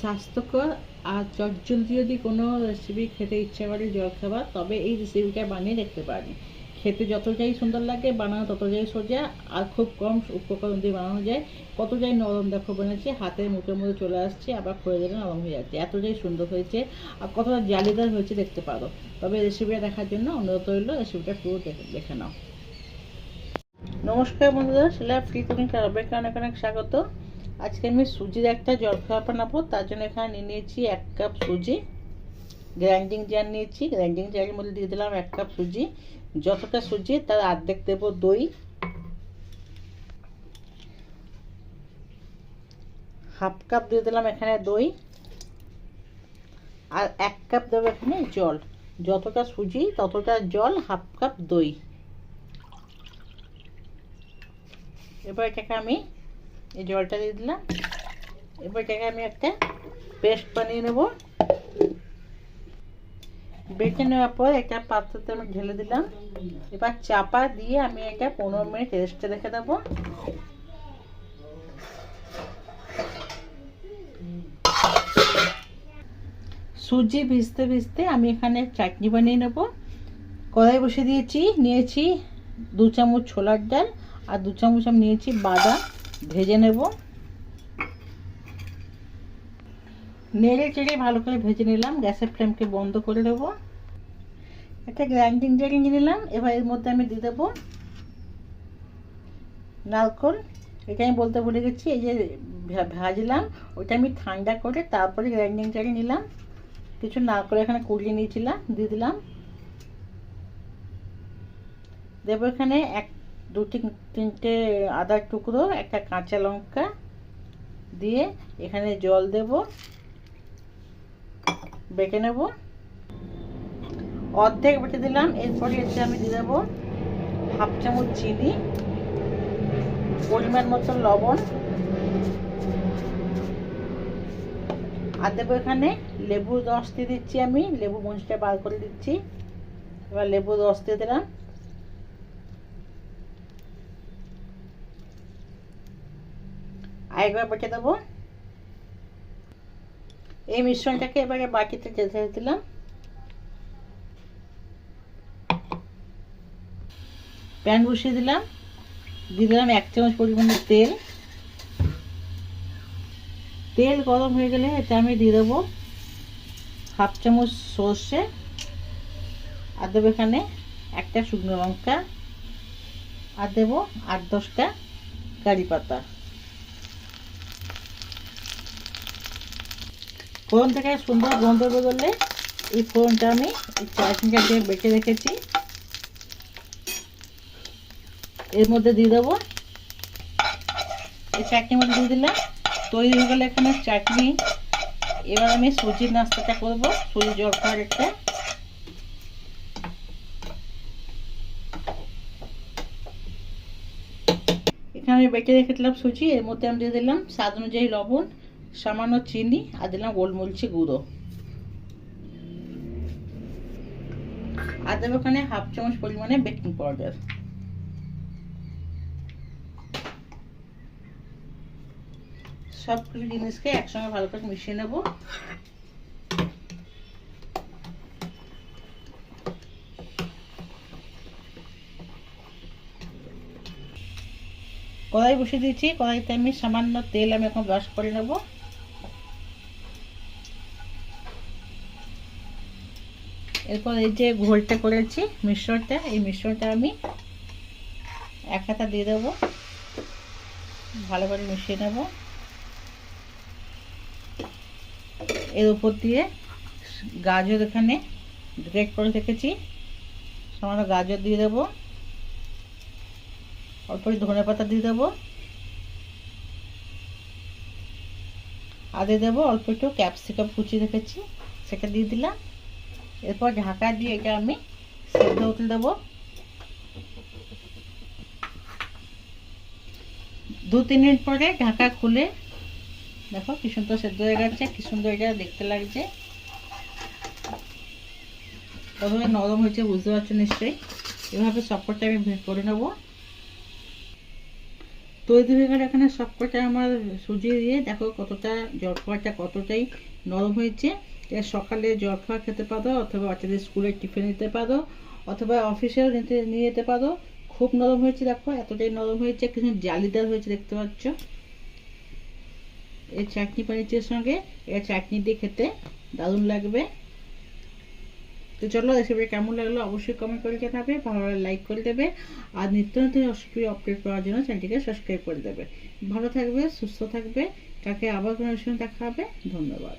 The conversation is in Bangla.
স্বাস্থ্যকর আর চটজলদি যদি কোনো রেসিপি খেতে ইচ্ছা করে জল খাবার তবে এই রেসিপিটা বানিয়ে দেখতে পারেন। খেতে যতটাই সুন্দর লাগে, বানানো ততটাই সোজা আর খুব কম উপকরণ দিয়ে বানানো যায়। কতটাই নরম দেখো বানাচ্ছে হাতের মুখের মধ্যে চলে আসছে, আবার করে দিলে নরম হয়ে যাচ্ছে। এতটাই সুন্দর হয়েছে আর কতটা জালিদার হয়েছে দেখতে পারো। তবে রেসিপিটা দেখার জন্য অনুরোধ রইল রেসিপিটা পুরো দেখে- নাও। নমস্কার বন্ধুরা সেলা ফ্রি কুকিং ক্লাবের অনেক অনেক স্বাগত। আজকে আমি সুজির একটা জলখাবার বানাবো, তার জন্য এখানে নিয়ে নিয়েছি এক কাপ সুজি। গ্রাইন্ডিং জার নিয়েছি গ্রাইন্ডিং জারের মধ্যে দিয়ে দিলাম এক কাপ সুজি। যতটা সুজি, তার অর্ধেক দেবো দই। হাফ কাপ দিয়ে দিলাম এখানে দই। আর এক কাপ দেবো এখানে জল। যতটা সুজি, ততটা জল, হাফ কাপ দই। এবার এটাকে আমি এই জলটা দিয়ে দিলাম। এবার এটাকে আমি একটা পেস্ট বানিয়ে নেব। বেটে নেওয়ার পর একটা পাত্রতে আমি ঢেলে দিলাম। এবার চাপা দিয়ে আমি এটা পনেরো মিনিট রেস্টে রেখে দেবো। সুজি ভিজতে ভিজতে আমি এখানে চাটনি বানিয়ে নেব। কড়াই বসে দিয়েছি, নিয়েছি দু চামচ ছোলার ডাল আর দু চামচ আমি নিয়েছি বাদাম। ভেজে নেব। নেড়ে চেড়ে ভালো করে ভেজে নিলাম। গ্যাসের ফ্লেমকে বন্ধ করে দেবো একটা গ্রাইন্ডিং জারি নিয়ে নিলাম। এবার এর মধ্যে আমি দিয়ে দেবো নারকল। এটা আমি বলতে ভুলে গেছি, এই যে ভাজলাম, ওটা আমি ঠান্ডা করে তারপরে গ্রাইন্ডিং জারি নিলাম। কিছু নারকল এখানে কুড়িয়ে নিয়েছিলাম, দিয়ে দিলাম। দেবো এখানে এক দু তিন, তিনটে আদার টুকরো, একটা কাঁচা লঙ্কা দিয়ে এখানে জল দেব, বেটে নেব। অর্ধেক বেটে দিলাম, এরপরে এতে আমি দিয়ে দেবো হাফ চামচ চিনি, পরিমাণ মতো লবণ, আর দেবো এখানে লেবুর রস দিয়ে দিচ্ছি আমি, লেবু মঞ্চটা বার করে দিচ্ছি। এবার লেবুর রস দিয়ে দিলাম। আরেকবার বেটে দেবো। এই মিশ্রণটাকে এবারে বাটিতে ঢেলে দিলাম। প্যান বসিয়ে দিলাম। দিয়ে দিলাম এক চামচ পরিমাণে তেল। তেল গরম হয়ে গেলে এতে আমি দিয়ে দেবো হাফ চামচ সর্ষে। আর দেবো এখানে একটা শুকনো লঙ্কা। আর দেবো আট দশটা কারি পাতা। ফোড়ন থেকে সুন্দর গন্ধ বেরোলে এই ফোড়নটা আমি চাটনিটা দিয়ে বেটে রেখেছি। এর মধ্যে দিয়ে দেবো। এই চাটনির মধ্যে দিয়ে দিলাম। তৈরি হয়ে গেলে এখানে চাটনি। এবার আমি সুজির নাস্তাটা করব, সুজি জল খাওয়ার একটা। এখানে আমি বেটে রেখেছিলাম সুজি। এর মধ্যে আমি দিয়ে দিলাম স্বাদ অনুযায়ী লবণ। সামান্য চিনি আর দিলাম গোলমরিচি গুঁড়ো। আর দেবো ওখানে হাফ চামচ পরিমাণে বেকিং পাউডার সব কিছু জিনিসকে একসঙ্গে ভালো করে মিশিয়ে নেব। কড়াই বসিয়ে দিয়েছি। কড়াইতে আমি সামান্য তেল আমি এখন ব্রাশ করে নেব। এরপর এই যে ঘোলটা করেছি মিশ্রণটা এই মিশ্রণটা আমি এক হাতা দিয়ে দেবো। ভালো করে মিশিয়ে নেব। এর উপর দিয়ে গাজর এখানে গ্রেট করে রেখেছি। সামান্য গাজর দিয়ে দেবো। অল্প ধনে পাতা দিয়ে দেবো। আর দিয়ে দেবো অল্প একটু ক্যাপসিকাম কুচি রেখেছি, সেটা দিয়ে দিলাম। এরপর ঢাকা দিয়ে এটা আমি সেদ্ধ হতে দেবো। দু তিন মিনিট পরে ঢাকা খুলে দেখো কি সুন্দর সেদ্ধ হয়ে গেছে, কি সুন্দর এটা দেখতে লাগছে। কতটা নরম হয়েছে, বুঝতে পারছ নিশ্চয়ই? এভাবে সবকটা আমি করে নেব। তৈরি হয়ে গেলে এখানে সবকটা আমার সুজি দিয়ে দেখো কতটা জলখাবারটা কতটাই নরম হয়েছে। এর সকালে জলখাবার খেতে পারো, অথবা বাচ্চাদের স্কুলে টিফিন নিতে পারো, অথবা অফিসেও নিতে, নিয়ে যেতে পারো। খুব নরম হয়েছে, দেখো, এতটাই নরম হয়েছে কিছু জালিদার হয়েছে, দেখতে পাচ্ছ। এই চাটনি বানিয়েছে সঙ্গে এর চাটনি দিয়ে খেতে দারুণ লাগবে। তো চলো রেসিপিটা কেমন লাগল অবশ্যই কমেন্ট করে জানাবে, ভালো লাইক করে দেবে, আর নিত্য নতুন রেসিপি আপডেট পাওয়ার জন্য চ্যানেলটিকে সাবস্ক্রাইব করে দেবে। ভালো থাকবে, সুস্থ থাকবে কাকে আবার কোনো দেখা হবে, ধন্যবাদ।